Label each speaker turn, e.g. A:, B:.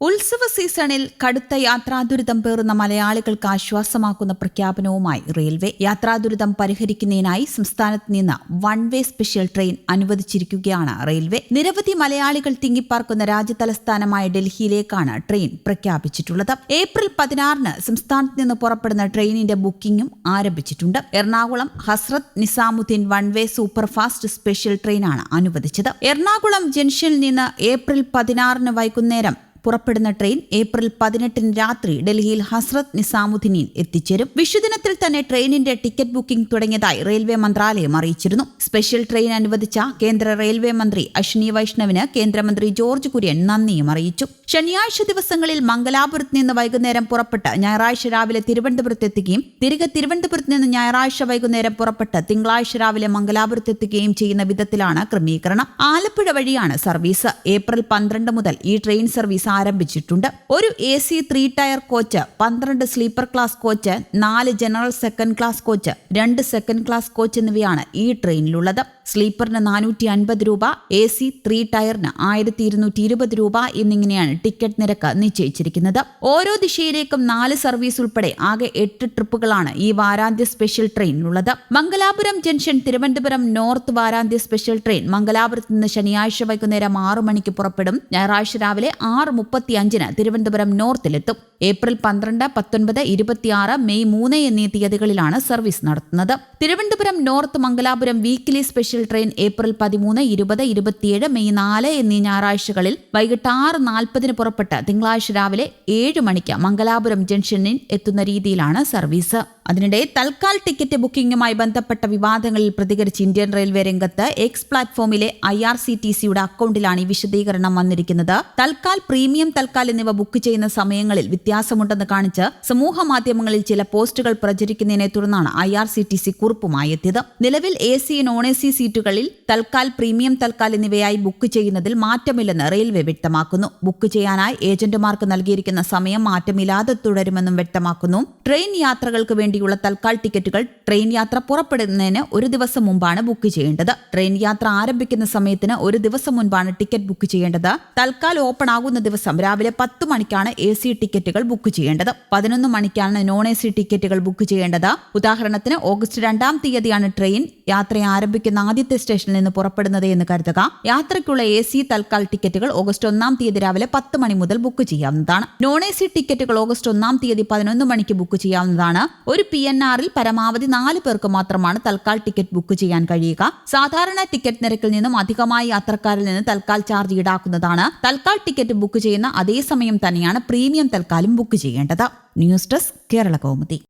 A: ഉത്സവ സീസണിൽ കടുത്ത യാത്രാദുരിതം പേറുന്ന മലയാളികൾക്ക് ആശ്വാസമാക്കുന്ന പ്രഖ്യാപനവുമായി റെയിൽവേ യാത്രാദുരിതം പരിഹരിക്കുന്നതിനായി സംസ്ഥാനത്ത് നിന്ന് വൺ വേ സ്പെഷ്യൽ ട്രെയിൻ അനുവദിച്ചിരിക്കുകയാണ് റെയിൽവേ. നിരവധി മലയാളികൾ തിങ്ങിപ്പാർക്കുന്ന രാജ്യതലസ്ഥാനമായ ഡൽഹിയിലേക്കാണ് ട്രെയിൻ പ്രഖ്യാപിച്ചിട്ടുള്ളത്. ഏപ്രിൽ പതിനാറിന് സംസ്ഥാനത്ത് നിന്ന് പുറപ്പെടുന്ന ട്രെയിനിന്റെ ബുക്കിംഗും ആരംഭിച്ചിട്ടുണ്ട്. Ernakulam Hazrat Nizamuddin one way superfast special ട്രെയിനാണ് അനുവദിച്ചത്. എറണാകുളം ജംഗ്ഷനിൽ നിന്ന് ഏപ്രിൽ പതിനാറിന് വൈകുന്നേരം പുറപ്പെടുന്ന ട്രെയിൻ ഏപ്രിൽ പതിനെട്ടിന് രാത്രി ഡൽഹിയിൽ ഹസ്രത് നിസാമുദ്ദീനിൽ എത്തിച്ചേരും. വിഷുദിനത്തിൽ തന്നെ ട്രെയിനിന്റെ ടിക്കറ്റ് ബുക്കിംഗ് തുടങ്ങിയതായി റെയിൽവേ മന്ത്രാലയം അറിയിച്ചിരുന്നു. സ്പെഷ്യൽ ട്രെയിൻ അനുവദിച്ച കേന്ദ്ര റെയിൽവേ മന്ത്രി അശ്വിനി വൈഷ്ണവിന് കേന്ദ്രമന്ത്രി ജോർജ് കുര്യൻ നന്ദിയും അറിയിച്ചു. ശനിയാഴ്ച ദിവസങ്ങളിൽ മംഗലാപുരത്ത് നിന്ന് വൈകുന്നേരം പുറപ്പെട്ട് ഞായറാഴ്ച രാവിലെ തിരുവനന്തപുരത്ത് എത്തുകയും തിരികെ തിരുവനന്തപുരത്ത് നിന്ന് ഞായറാഴ്ച വൈകുന്നേരം പുറപ്പെട്ട് തിങ്കളാഴ്ച രാവിലെ മംഗലാപുരത്ത് എത്തുകയും ചെയ്യുന്ന വിധത്തിലാണ് ക്രമീകരണം. ആലപ്പുഴ വഴിയാണ് സർവീസ്. ഏപ്രിൽ പന്ത്രണ്ട് മുതൽ ഈ ട്രെയിൻ സർവീസ് ആരംഭിച്ചിട്ടുണ്ട്. ഒരു A C three tier coach പന്ത്രണ്ട് സ്ലീപ്പർ ക്ലാസ് കോച്ച് നാല് ജനറൽ സെക്കൻഡ് ക്ലാസ് കോച്ച് രണ്ട് സെക്കൻഡ് ക്ലാസ് കോച്ച് എന്നിവയാണ് ഈ ട്രെയിനിലുള്ളത്. സ്ലീപ്പറിന് നാനൂറ്റി അൻപത് രൂപ എ സി ത്രീ ടയറിന് ആയിരത്തി ഇരുന്നൂറ്റി ഇരുപത് രൂപ എന്നിങ്ങനെയാണ് ടിക്കറ്റ് നിരക്ക് നിശ്ചയിച്ചിരിക്കുന്നത്. ഓരോ ദിശയിലേക്കും നാല് സർവീസ് ഉൾപ്പെടെ ആകെ എട്ട് ട്രിപ്പുകളാണ് ഈ വാരാന്ത്യ സ്പെഷ്യൽ ട്രെയിനിലുള്ളത് മംഗലാപുരം ജംഗ്ഷൻ തിരുവനന്തപുരം നോർത്ത് വാരാന്ത്യ സ്പെഷ്യൽ ട്രെയിൻ മംഗലാപുരത്ത് നിന്ന് ശനിയാഴ്ച വൈകുന്നേരം ആറു മണിക്ക് പുറപ്പെടും. ഞായറാഴ്ച രാവിലെ ആറ് മുപ്പത്തി അഞ്ചിന് തിരുവനന്തപുരം നോർത്തിലെത്തും. ഏപ്രിൽ പന്ത്രണ്ട് പത്തൊൻപത് ഇരുപത്തിയാറ് മെയ് മൂന്ന് എന്നീ തീയതികളിലാണ് സർവീസ് നടത്തുന്നത്. Thiruvananthapuram north Mangalapuram weekly special train April പതിമൂന്ന് ഇരുപത് ഇരുപത്തിയേഴ് മെയ് നാല് എന്നീ ഞായറാഴ്ചകളിൽ വൈകിട്ട് ആറ് നാൽപ്പതിന് പുറപ്പെട്ട് തിങ്കളാഴ്ച രാവിലെ ഏഴ് മണിക്ക് മംഗലാപുരം ജംഗ്ഷനിൽ എത്തുന്ന രീതിയിലാണ് സർവീസ്. അതിനിടെ തൽക്കാൽ ടിക്കറ്റ് ബുക്കിംഗുമായി ബന്ധപ്പെട്ട വിവാദങ്ങളിൽ പ്രതികരിച്ച് ഇന്ത്യൻ റെയിൽവേ രംഗത്ത് എക്സ് പ്ലാറ്റ്ഫോമിലെ ഐ ആർ സി ടി സിയുടെ അക്കൗണ്ടിലാണ് ഈ വിശദീകരണം വന്നിരിക്കുന്നത്. തൽക്കാൽ പ്രീമിയം തൽക്കാൽ എന്നിവ ബുക്ക് ചെയ്യുന്ന സമയങ്ങളിൽ വ്യത്യാസമുണ്ടെന്ന് കാണിച്ച് സമൂഹ മാധ്യമങ്ങളിൽ ചില പോസ്റ്റുകൾ പ്രചരിക്കുന്നതിനെ തുടർന്നാണ് I R C T C കുറിപ്പുമായി എത്തിയത്. നിലവിൽ A C non A C സീറ്റുകളിൽ തൽക്കാൽ പ്രീമിയം തൽക്കാൽ എന്നിവയായി ബുക്ക് ചെയ്യുന്നതിൽ മാറ്റമില്ലെന്ന് റെയിൽവേ വ്യക്തമാക്കുന്നു. ബുക്ക് ചെയ്യാനായി ഏജന്റുമാർക്ക് നൽകിയിരിക്കുന്ന സമയം മാറ്റമില്ലാതെ തുടരുമെന്നും വ്യക്തമാക്കുന്നു. ട്രെയിൻ യാത്രകൾക്ക് വേണ്ടിയുള്ള തൽക്കാൽ ടിക്കറ്റുകൾ ട്രെയിൻ യാത്ര പുറപ്പെടുന്നതിന് ഒരു ദിവസം മുമ്പാണ് ബുക്ക് ചെയ്യേണ്ടത്. ട്രെയിൻ യാത്ര ആരംഭിക്കുന്ന സമയത്തിന് ഒരു ദിവസം മുൻപാണ് ടിക്കറ്റ് ബുക്ക് ചെയ്യേണ്ടത്. തൽക്കാൽ ഓപ്പൺ ആകുന്ന ദിവസം രാവിലെ പത്ത് മണിക്കാണ് എ സി ടിക്കറ്റുകൾ ബുക്ക് ചെയ്യേണ്ടത്. പതിനൊന്ന് മണിക്കാണ് നോൺ എ സി ടിക്കറ്റുകൾ ബുക്ക് ചെയ്യേണ്ടത്. ഉദാഹരണത്തിന് ഓഗസ്റ്റ് രണ്ടാം തീയതിയാണ് ട്രെയിൻ യാത്ര ആരംഭിക്കുന്ന ആദ്യത്തെ സ്റ്റേഷനിൽ നിന്ന് പുറപ്പെടുന്നത് എന്ന് കരുതുക. യാത്രയ്ക്കുള്ള എ സി തൽക്കാൽ ടിക്കറ്റുകൾ ഓഗസ്റ്റ് ഒന്നാം തീയതി രാവിലെ പത്ത് മണി മുതൽ ബുക്ക് ചെയ്യാവുന്നതാണ്. നോൺ എ സി ടിക്കറ്റുകൾ ഓഗസ്റ്റ് ഒന്നാം തീയതി പതിനൊന്ന് മണിക്ക് ബുക്ക് ചെയ്യാവുന്നതാണ്. ഒരു പി എൻ ആറിൽ പരമാവധി നാല് പേർക്ക് മാത്രമാണ് തൽക്കാൽ ടിക്കറ്റ് ബുക്ക് ചെയ്യാൻ കഴിയുക. സാധാരണ ടിക്കറ്റ് നിരക്കിൽ നിന്നും അധികമായി യാത്രക്കാരിൽ നിന്ന് തൽക്കാൽ ചാർജ് ഈടാക്കുന്നതാണ്. തൽക്കാൽ ടിക്കറ്റ് ബുക്ക് ചെയ്യുന്ന അതേ സമയം തന്നെയാണ് പ്രീമിയം തൽക്കാലം ബുക്ക് ചെയ്യേണ്ടത്. News desk Kerala Kaumudi.